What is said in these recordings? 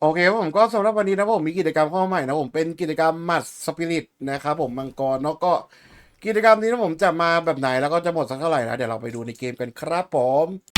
โอเคครับผมก็สำหรับวันนี้นะผมมีกิจกรรมเข้าใหม่นะผมเป็นกิจกรรมมัดสปิริตนะครับผมมังกรเนาะก็กิจกรรมนี้นะผมจะมาแบบไหนแล้วก็จะหมดสักเท่าไหร่นะเดี๋ยวเราไปดูในเกมกันครับผม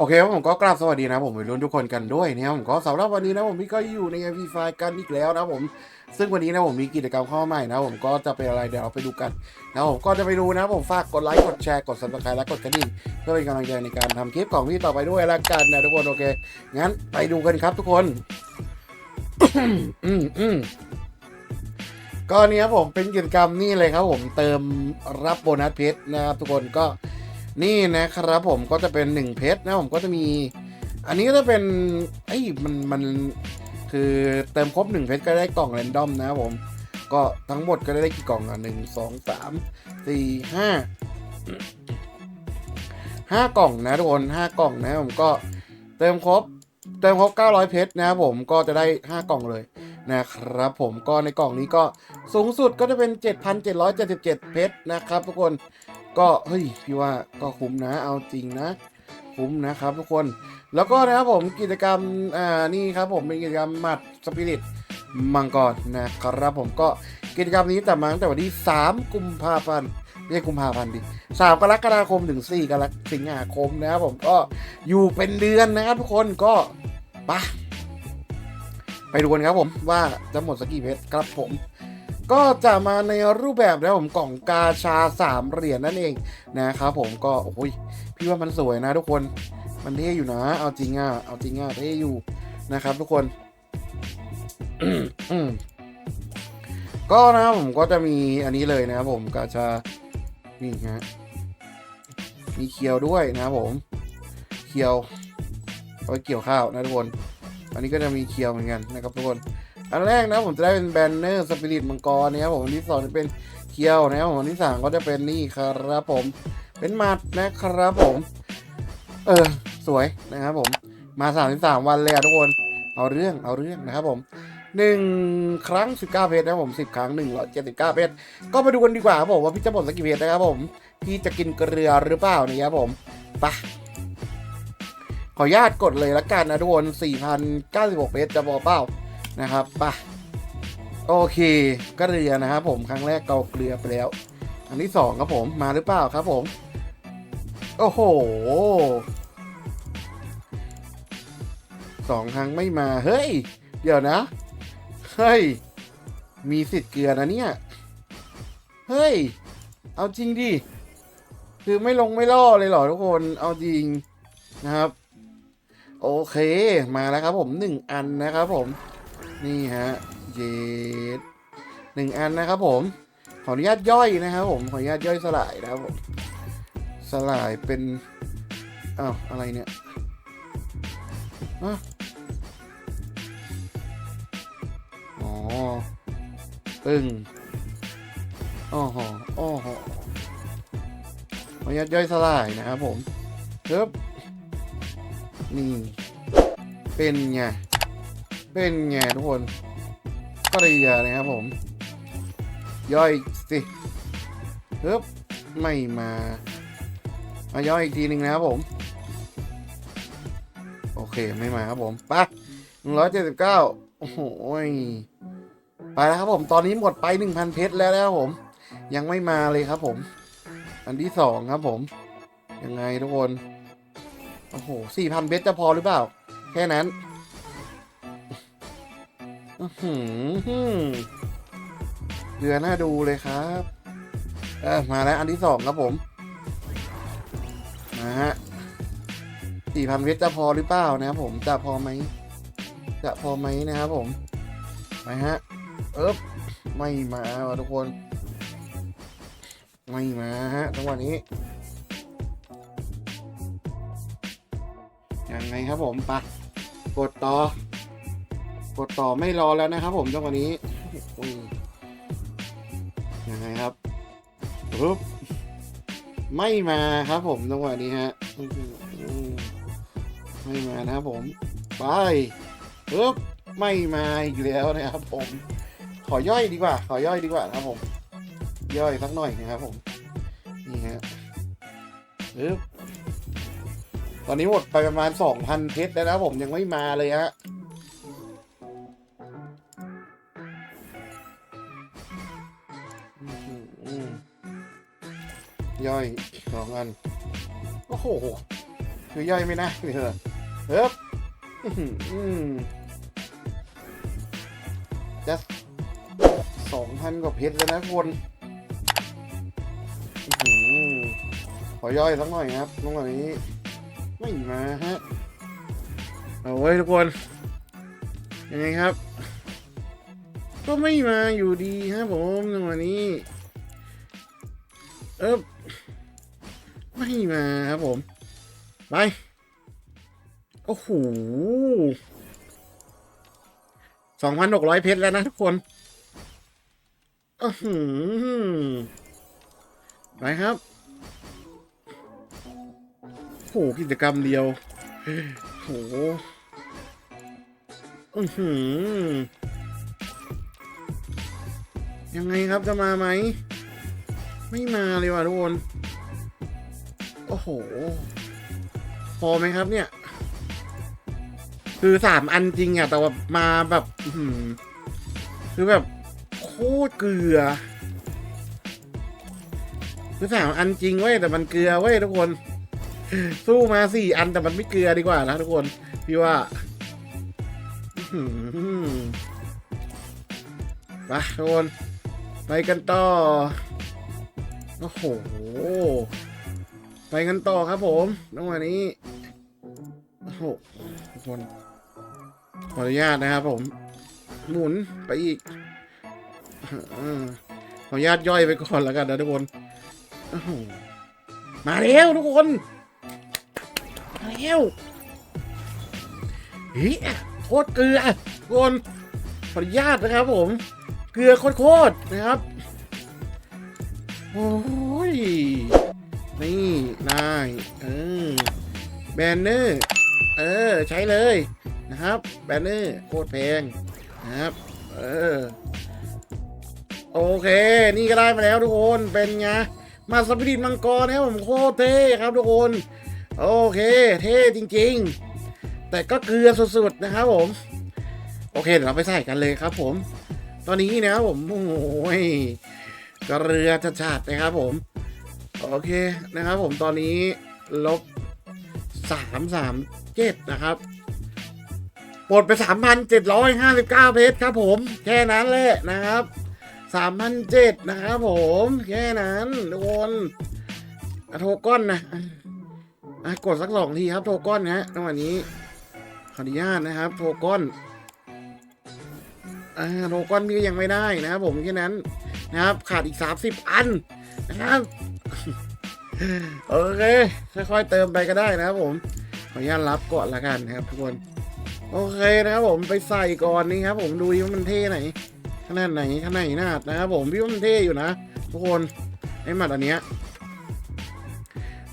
โอเคครับผมก็กราบสวัสดีนะผมรุ่นทุกคนกันด้วยนะครับผมก็สำหรับวันนี้นะผมก็อยู่ใน MP ไฟกันอีกแล้วนะผมซึ่งวันนี้นะผมมีกิจกรรมข้ามาใหม่นะผมก็จะเป็นอะไรเดี๋ยวเราไปดูกันนะผมก็จะไปดูนะผมฝากกดไลค์กดแชร์กด subscribe และกดกระดิ่งเพื่อเป็นกำลังใจในการทำคลิปของพี่ต่อไปด้วยละกันนะทุกคนโอเคงั้นไปดูกันครับทุกคนอืมอืมก็เนี้ยผมเป็นกิจกรรมนี่เลยครับผมเติมรับโบนัสเพชรนะครับทุกคนก็ นี่นะครับผมก็จะเป็นหนึ่งเพชรนะผมก็จะมี อันนี้ก็จะเป็นไอ้ยมันมันคือเติมครบหนึ่งเพชรก็ได้กล่องแรนดอมนะผม ก็ทั้งหมดก็ได้กี่กล่องอะหนึ่งสองสามสี่ห้าห้ากล่องนะทุกคนห้ากล่องนะผมก็เติมครบเติมครบ 900 เพชรนะครับผมก็จะได้ 5 กล่องเลยนะครับผมก็ในกล่องนี้ก็สูงสุดก็จะเป็น 7,777 เพชรนะครับทุกคน ก็เฮ้ยพี่ว่าก็คุ้มนะเอาจริงนะ คุ้มนะครับทุกคนแล้วก็นะครับผมกิจกรรมอ่านี่ครับผมเป็นกิจกรรมหมัดสปิริตมังกรนะครับผมก็กิจกรรมนี้แต่มาตั้งแต่วันที่ 3 กุมภาพันธ์ไม่ใช่กุมภาพันธ์ดิ3กรกฎาคมถึง 4 กรกสิงหาคมนะครับผมก็อยู่เป็นเดือนนะครับทุกคนก็ไปะไปดูกันครับผมว่าจะหมดสกกี่เพชรครับผม ก็จะมาในรูปแบบนะผมกล่องกาชาสามเหรียญนั่นเองนะครับผมก็โอ้ยพี่ว่ามันสวยนะทุกคนมันเท่อยู่นะ เอาจริงอะเอาจริงอะเท่อยู่นะครับ ทุกคนก็นะผมก็จะมีอันนี้เลยนะครับผมกาชานี่ฮะมีเคียวด้วยนะครับผมเคียวเอาไว้เกี่ยวข้าวนะทุกคน อันนี้ก็จะมีเคียวเหมือนกันนะครับทุกคน อันแรกนะผมจะได้เป็นแบนเนอร์สปิริตมังกรนะครับผมอันที่สองจะเป็นเคียวนะครับผมอันที่สามก็จะเป็นนี่ครับผม เป็นมัดนะครับผม เออ สวยนะครับผม มาสามสิบสามวันเลยอะทุกคน เอาเรื่องเอาเรื่องนะครับผมหนึ่งครั้งสิบเก้าเพชรนะครับผมสิบครั้งหนึ่งร้อยเจ็ดสิบเก้าเพชรก็ไปดูกันดีกว่าครับผมว่าพี่จะหมดสักกี่เพชรนะครับผม พี่จะกินเกลือหรือเปล่านี่ครับผมไปะขออนุญาตกดเลยละกันนะทุกคนสี่พันเก้าสิบหกเพชรจะพอเปล่า นะครับปะโอเคก็เรือนะครับผมครั้งแรกเกาเกลือไปแล้ว อันที่สองครับผมมาหรือเปล่าครับผม โอ้โหสองครั้งไม่มาเฮ้ย เดี๋ยวนะ เฮ้ย มีสิทธิ์เกลือนะเนี่ย เฮ้ย เอาจริงดิ คือไม่ลงไม่ล่อเลยเหรอทุกคนเอาจริงนะครับ โอเคมาแล้วครับผมหนึ่งอันนะครับผม นี่ฮะเยดหนึ่งอันนะครับผม ขออนุญาตย่อยนะครับผม ขออนุญาตย่อยสลายนะครับผมสลายเป็นอ้าวอะไรเนี่ยอ๋อปึ้งอ้อหออ้อหอขออนุญาตย่อยสลายนะครับผมเพิ่นี่เป็นไง เป็นไงทุกคนก็เรียานะครับผม ย่อยสิฮ้บไม่มามาย่อยอีกทีหนึ่งนะครับผม โอเคไม่มาครับผมไปหนึ่งร้อยเจ็ดสิบเก้าโอ้โหยไปแล้วครับผม ตอนนี้หมดไปหนึ่งพันเพชรแล้วนะครับผม ยังไม่มาเลยครับผม อันที่สองครับผม ยังไงทุกคน โอ้โหสี่พันเพชรจะพอหรือเปล่า แค่นั้น อื้อหือเรือน่าดูเลยครับเออมาแล้วอันที่สองครับผมนะฮะสี่พันเวทจะพอหรือเปล่านะครับผมจะพอไหมจะพอไหมนะครับผมไปฮะเอ๊บไม่มาว่ะทุกคน ไม่มาฮะจังหวะนี้ยังไงครับผมปะกดต่อ กดต่อไม่รอแล้วนะครับผมจังหวะนี้ยังไงครับปึ๊บไม่มาครับผมจังหวะนี้ฮะไม่มานะครับผม ไปปึ๊บไม่มาอีกแล้วนะครับผม ขอย่อยดีกว่า ขอย่อยดีกว่านะครับผม ย่อยสักหน่อยนะครับผมนี่ฮะปึ๊บตอนนี้หมดไปประมาณสองพันเพชรแล้วนะผมยังไม่มาเลยฮะ ย่อยสองอัน โอ้โห คือย่อยไม่ได้เลยเอเฮ้บอื้อหืออืมจะสองพันกว่าเพชรแล้วนะคนอือหือขอย่อยสักหน่อยครับตรงนี้ ไม่มาฮะ เอาไว้ทุกคนยังไงครับ ก็ไม่มาอยู่ดีครับผมจังนี้เอบ ไม่มาครับผม ไป โอ้โหสองพันหกร้อยเพชรแล้วนะทุกคนอือหือไปครับโอ้โหกิจกรรมเดียวโอ้โหอือหือ ยังไงครับจะมาไหม ไม่มาเลยว่ะทุกคน โอ้โห พอไหมครับเนี่ย คือสามอันจริงอะแต่ว่ามาแบบคือแบบ โคตรเกลือ คือสามอันจริงเว้ยแต่มันเกลือเว้ยทุกคน สู้มาสี่อันแต่มันไม่เกลือดีกว่านะทุกคน พี่ว่าไปทุกคนไปกันต่อ โอ้โห ไปกันต่อครับผมจังวะนี้โอ้โหทุกคนขออนุญาตนะครับผม หมุนไปอีกขออนุญาตย่อยไปก่อนแล้วกันนะทุกคนมาแล้วทุกคนมาแล้วเฮ้ยโคตรเกลือทุกคนขออนุญาตนะครับผม เกลือโคตรๆนะครับ โอ้ย นี่ได้เออแบนเนอร์เออใช้เลยนะครับแบนเนอร์โคตรแพงนะครับเออโอเค นี่ก็ได้มาแล้วทุกคนเป็นไงมาสปิริตมังกรนะครับผมโคตรเท่ครับทุกคน โอเค เท่จริง ๆ แต่ก็เกลือสุดๆนะครับผม โอเคเดี๋ยวเราไปใส่กันเลยครับผม ตอนนี้นะครับผมโอ้ยกระเรือชาดๆนะครับผม โอเคนะครับผมตอนนี้ลบสามสามเจ็ดนะครับปลดไปสามพันเจ็ดร้อยห้าสิบเก้าเพชรครับผมแค่นั้นแหละนะครับสามพันเจ็ดนะครับผมแค่นั้นทุกคนโทก้อนนะอะกดสักสองทีครับโทก้อนนะจังหวะนี้ขออนุญาตนะครับ โทก้อนอโทก้อนนี่ยังไม่ได้นะครับผมแค่นั้นนะครับขาดอีก30อันนะครับ โอเค ค่อยๆเติมไปก็ได้นะครับผมขออนุญาตรับก่อนละกันนะครับทุกคน โอเคนะครับผมไปใส่ก่อนนี่ครับ ผมดูดิว่ามันเท่ไหนขนาดไหนขนาดไหนนาดนะครับผมพี่ว่ามันเท่อยู่นะทุกคนไอ้หมัดอันเนี้ย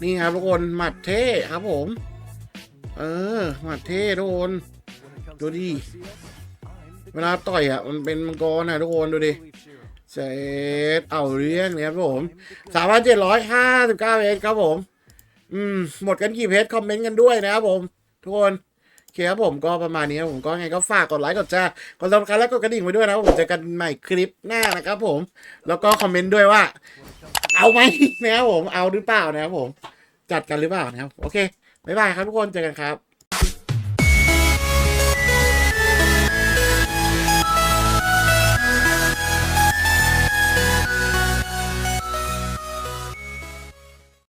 นี่ครับทุกคนหมัดเท่ครับผม เออหมัดเท่ทุกคนดูดิเวลาต่อยอะมันเป็นมังกรนะทุกคนดูดิ เซตเอาเรื่องเนี่ยครับผมสามพันเจ็ดร้อยห้าสิบเก้าเพจครับผม อืม หมดกันกี่เพจคอมเมนต์กันด้วยนะครับผม ทุกคนโอเคครับผมก็ประมาณนี้ครับผมก็ไงก็ฝากกดไลค์กดแชร์กดติดตามและกดกระดิ่งไว้ด้วยนะครับผมเจอกันใหม่คลิปหน้านะครับผม แล้วก็คอมเมนต์ด้วยว่า เอาไหมนะครับผมเอาหรือเปล่านะครับผม จัดกันหรือเปล่านะครับโอเคบ๊ายบายครับทุกคนเจอกันครับ